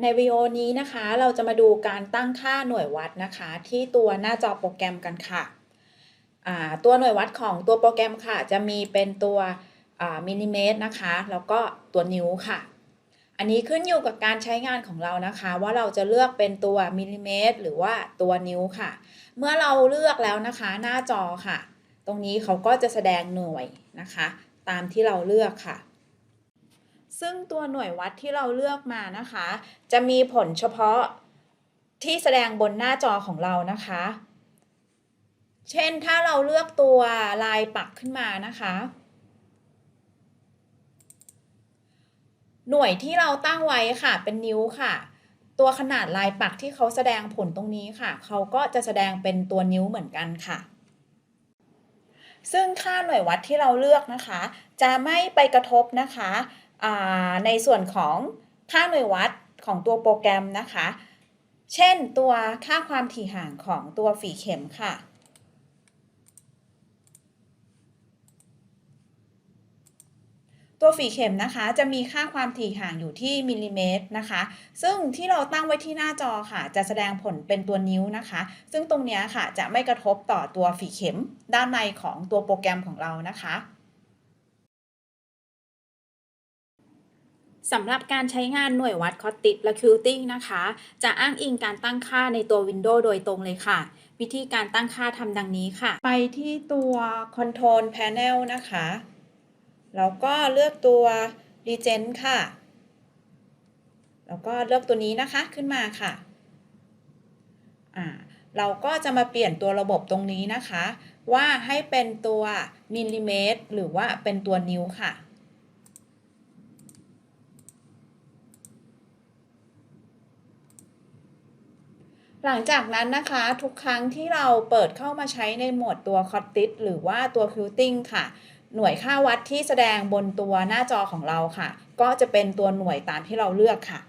ในวิดีโอนี้นะคะเราจะมาดูการตั้งค่าหน่วยวัดนะคะ ที่ตัวหน้าจอโปรแกรมกันค่ะ ตัวหน่วยวัดของตัวโปรแกรมค่ะ จะมีเป็นตัวมิลลิเมตรนะคะ แล้วก็ตัวนิ้วค่ะ อันนี้ขึ้นอยู่กับการใช้งานของเรานะคะ ว่าเราจะเลือกเป็นตัวมิลลิเมตรหรือว่าตัวนิ้วค่ะ เมื่อเราเลือกแล้วนะคะหน้าจอค่ะ ตรงนี้เขาก็จะแสดงหน่วยนะคะ ตามที่เราเลือกค่ะ ซึ่งตัวหน่วยวัดที่เราเลือกมานะคะ จะมีผลเฉพาะที่แสดงบนหน้าจอของเรานะคะ เช่นถ้าเราเลือกตัวลายปักขึ้นมานะคะ หน่วยที่เราตั้งไว้ค่ะเป็นนิ้วค่ะ ตัวขนาดลายปักที่เขาแสดงผลตรงนี้ค่ะ เขาก็จะแสดงเป็นตัวนิ้วเหมือนกันค่ะซึ่งค่าหน่วยวัดที่เราเลือกนะคะ จะไม่ไปกระทบนะคะ ในส่วนของค่าหน่วยวัดของตัวโปรแกรมนะคะ เช่นตัวค่าความถี่ห่างของตัวฝีเข็มค่ะ ตัวฝีเข็มนะคะ จะมีค่าความถี่ห่างอยู่ที่มิลลิเมตรนะคะ ซึ่งที่เราตั้งไว้ที่หน้าจอค่ะ จะแสดงผลเป็นตัวนิ้วนะคะ ซึ่งตรงนี้ค่ะจะไม่กระทบต่อตัวฝีเข็มด้านในของตัวโปรแกรมของเรานะคะ สำหรับการใช้งานหน่วยวัดคอตติดและคิวติ้งนะคะ จะอ้างอิงการตั้งค่าในตัว Windows โดยตรงเลยค่ะ วิธีการตั้งค่าทำดังนี้ค่ะ ไปที่ตัว Control Panel นะคะ แล้วก็เลือกตัว Regen ค่ะ แล้วก็เลือกตัวนี้นะคะขึ้นมาค่ะอ่าเราก็จะมาเปลี่ยนตัวระบบตรงนี้นะคะ ว่าให้เป็นตัวมิลลิเมตรหรือว่าเป็นตัวนิ้วค่ะ หลังจากนั้นนะคะทุกครั้งที่เราเปิดเข้ามาใช้ในหมวดตัวคอตติสหรือว่าตัวคิวติ้งค่ะ หน่วยค่าวัดที่แสดงบนตัวหน้าจอของเราค่ะ ก็จะเป็นตัวหน่วยตามที่เราเลือกค่ะ